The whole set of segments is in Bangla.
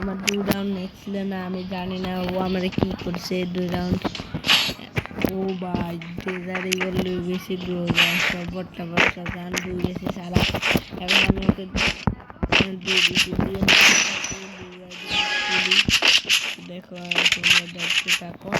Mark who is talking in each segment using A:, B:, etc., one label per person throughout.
A: আমার দুই রাউন্ড নেক্সট ছিল না আমি জানি না ও আমারে কি করছে দুই রাউন্ড ও ভাই ডেজারি বললে বেশি গ্রো সব বট্টা বট্টা গান দুই গেছে সারা। এখন আমি ওকে দিয়ে দিচ্ছি দিয়ে দেখো তোমরা দেখতে থাকো।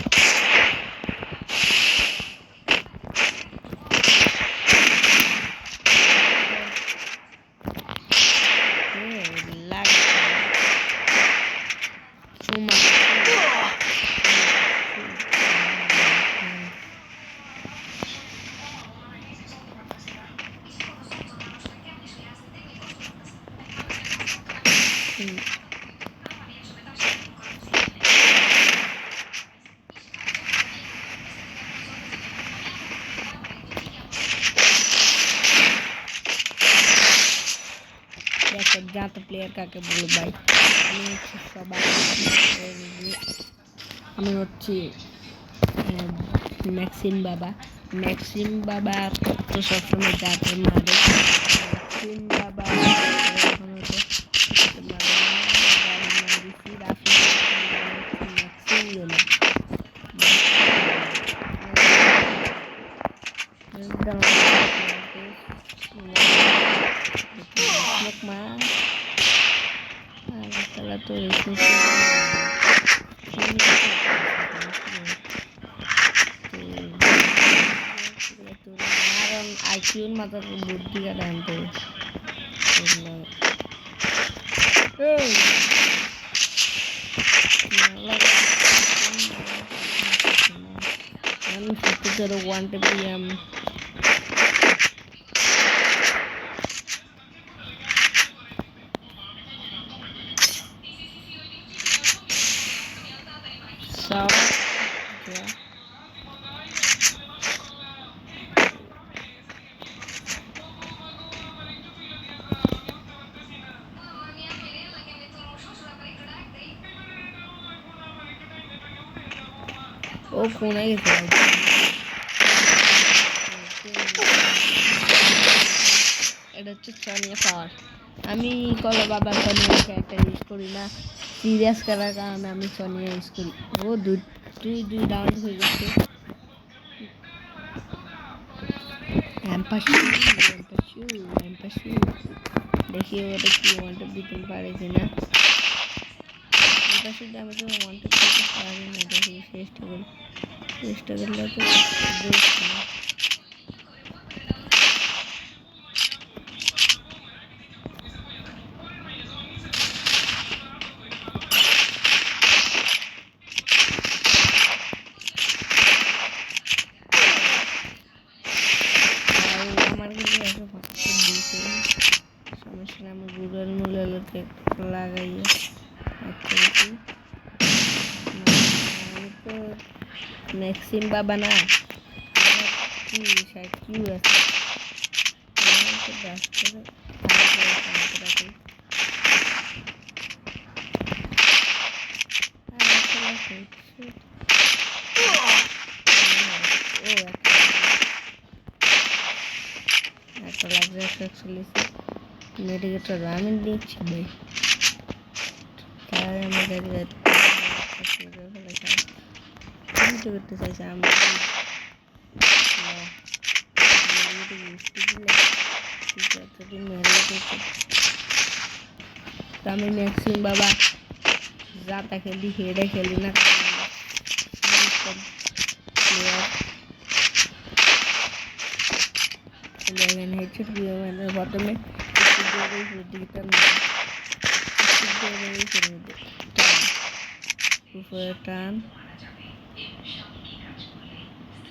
A: জাত প্লেয়ার কাকে বলে ভাই। আমি হচ্ছে সবাই আমি হচ্ছি ম্যাক্সিম বাবা। ম্যাক্সিম বাবা তো সবসময় যাতে মারে ম্যাক্সিম বাবা কারণ আইকিউর মাথার বুদ্ধি কাটা আনতে আমি সত্যি করে ওয়ান কোনে গেছে। এটা হচ্ছে সনিয়া পাওয়ার আমি কলো বাবা সনিয়া একটা ইউজ করি না। সিরিয়াস করার কারণে আমি সনিয়া ইউজ করি। ও দুই দুই দুই রাউন্ড হয়ে গেছে। দেখি ওটা কি ওয়ানটা দিতে পারে কিনা এম্পাসুটা আমি তো ওয়ানটা দিতে পারি না দেখি চেষ্টা করি তো আমার ফাঁকা দিয়েছে। সমস্যা আমি গুগল মুলেলকে লাগাইয়ে ম্যাক্সিম বাবা না? কিউ আছে? আমার তো ব্যস্ত তারপরে শান্ত রাখি আর একটা আছে, shit. ও একটা একটা লাগবে একশো একচল্লিশ মেডিকেটার আমি দিচ্ছি ভাই তাই আমি গাড়ি আমি তো করতে চাইছি আমি আমি ম্যাক্সিম বাবা যাতা খেলি হেডে খেলি না প্রথমে দিতাম না। উপরে টান।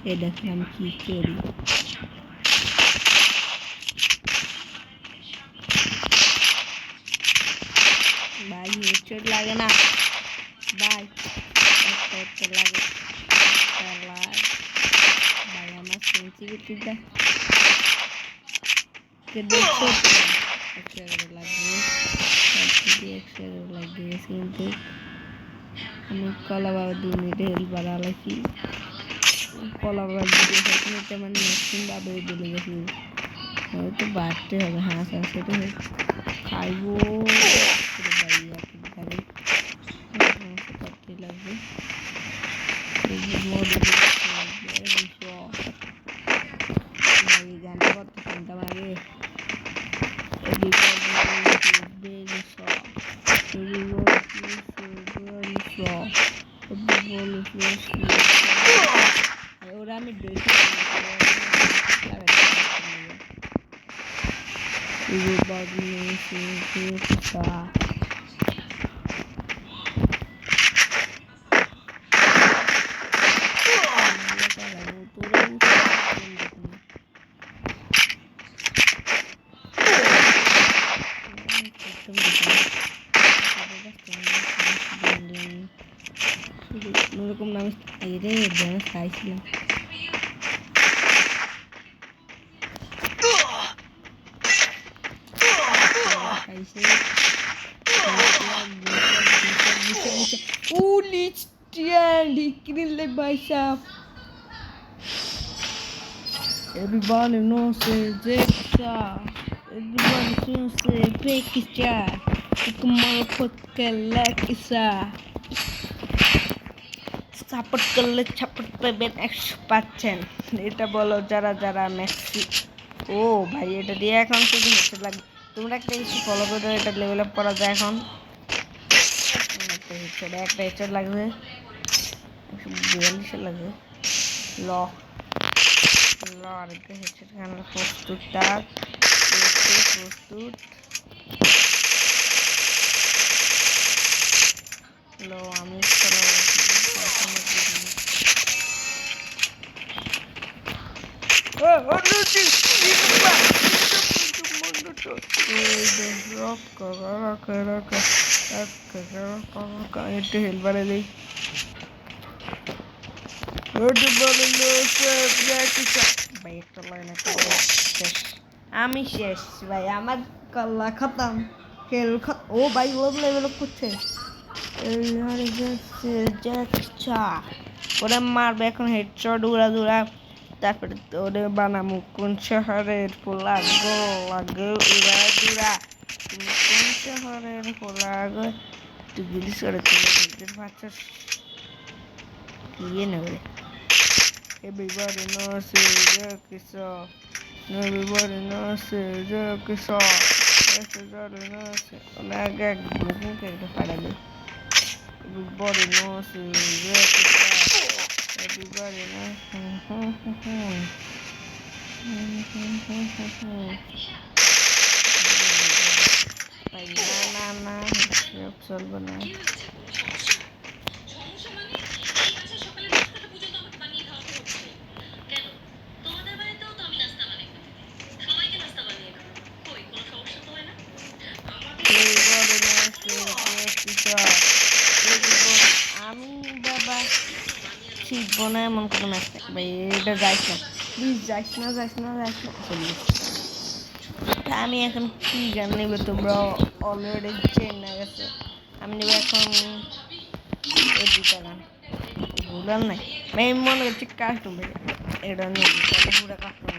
A: eda ng chicory. Bye, cut Lagi na. Bye. cut lagi. terlalu lagi. Bye, ama. Sinti ko tiga. Kedusot. Lagi. Sinti, lagi. Sinti. Ano kalawa din ni Del Balala si কলা ভিডিও খেতে খেতে মানে ম্যাক্সিম বাবে বলে গেছি হয়তো বাড়তে হবে হাঁস হাঁস খাইবো। tá. Não sei como não irei dançar isso. ব্যাস খাইছিলাম খাইছে Oh, Lichtern, die Grille bei Schaf. Everybody knows it's Zexa. Everybody knows it's Pekisha. It's motherfucker like Isa. Support করলে সাপোর্ট পাবেন একশো পাচ্ছেন এটা বলো যারা যারা মেক্সি ও ভাই এটা দিয়ে এখন শুধু হেঁটে লাগবে তোমরা একটা কিছু ফলো করে এটা লেভেল আপ করা যায় এখন। একটা হেডশট একটা হেডশট লাগবে। একশো লাগবে। ল। ল, আরেকটা হেডশট আমরা প্রস্তুত তার প্রস্তুত। আমি শেষ, ভাই। আমার কল্লা খতম। খেল ও ভাই ও লেভেল করছে। ওরা মারবে এখন হেডশট উড়া দুরা তারপরে ওরে বানামু কোন শহরের পোলা? গো লাগে উড়া শহরের পোলা গো তুই গুলি করে তুমি নিজের বাচ্চা ইয়ে নেবে Everybody knows the kiso. Everybody knows the kiso. Everybody knows it. Onaga gugu ke ke padale. Everybody knows the kiso. Everybody knows. The kiso. Everybody. আমি বাবা শিখব না এমন কোনো ম্যাচ ভাই এটা যাইস না। প্লিজ যাইস না যাইস না যাইস না আমি এখন কি গান নেবে তোমরা অলরেডি চেন না গেছে। আমি নেব এখন এই দুটা নাই। আমি মনে করছি কাস্টম এটা নেব পুরো কাস্টম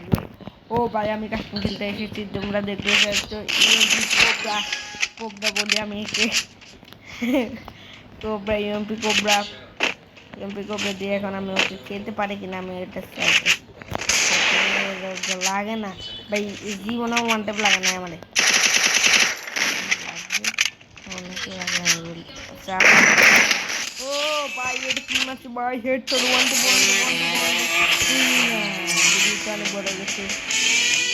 A: ও ভাই, আমি কাস্টম খেলতে এসেছি, তোমরা দেখতে পাচ্ছ কোবরা কোবরা বলি আমি একে। Cobra UMP cobra. UMP cobra দিয়ে এখন আমি ওকে খেলতে পারি কিনা, আমি এটা লাগে না। ভাই জীবনে ওয়ান টেপ লাগে না আমার অনেকে লাগে আমি বলি আচ্ছা, ও ভাই এটা কি মাছ ভাই হেড চলো one two one two one two one তাহলে বড় গেছে।